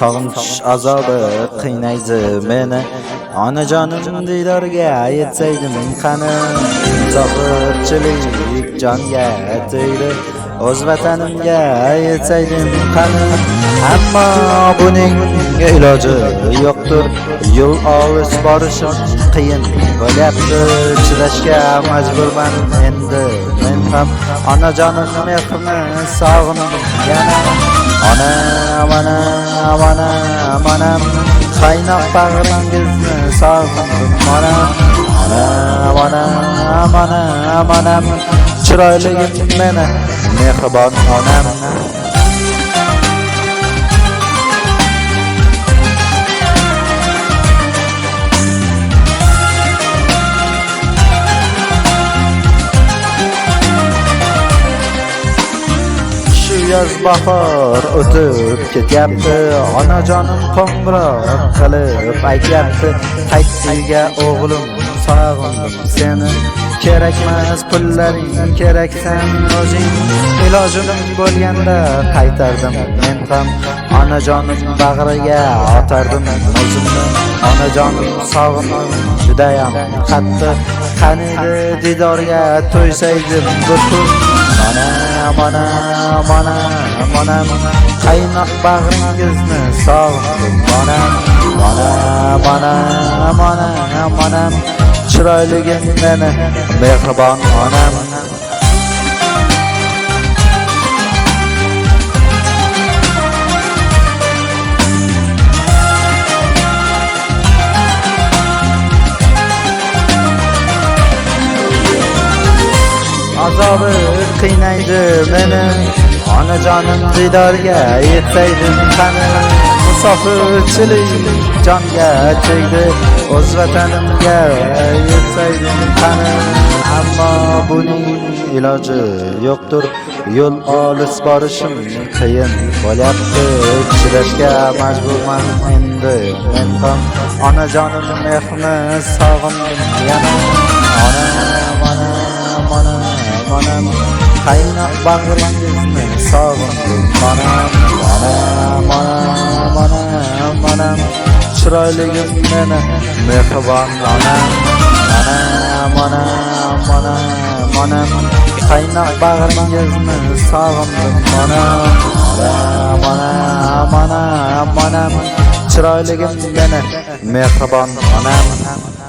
sog'inch azobi qiynaydi meni onajonim diydorga yetsaydim qani musofirchilik jonga tegdi o'z vatanimga yetsaydim qani ammo buning iloji yo'qdir yo'l olis borishim qiyin bo'lyapti chidashga majburman endi men ham onajonim mehrini sog'indim yana onam onam onam onam qaynoq bag'ringizni sog'indim onam onam onam onam onam chiroyligim meni mehribon onam shu yoz bahor o'tib ketyapti onajonim qo'ng'iroq qilib aytyapti qayt uyga o'g'lim sog'indim seni kerakmas pullaring keraksan o'zing ilojim bo'lganda qaytardim men ham onajonim bag'riga otardim o'zimni onajonim sog'indim judayam qattiq qaniydi diydorga to'ysaydim bir kun onam onam onam onam qaynoq bag'ringizni sog'indim onam onam onam onam onam chiroyligim meni mehribon onam azobi qiynaydi meni onajonim diydorga yetsaydim qani musofirchilik jonga tegdi o'z vatanimga yetsaydim qani ammo buning iloji yo'qdir yo'l olis borishim qiyin bo'lyapti chidashga majburman endi men ham onajonim mehrini sog'indim yana onam onam onam onam qaynoq bag'ringizni sog'indim onam chiroyligim meni mehribon onam onam onam onam onam qaynoq bag'ringizni sog'indim onam onam onam onam onam chiroyligim meni mehribon onam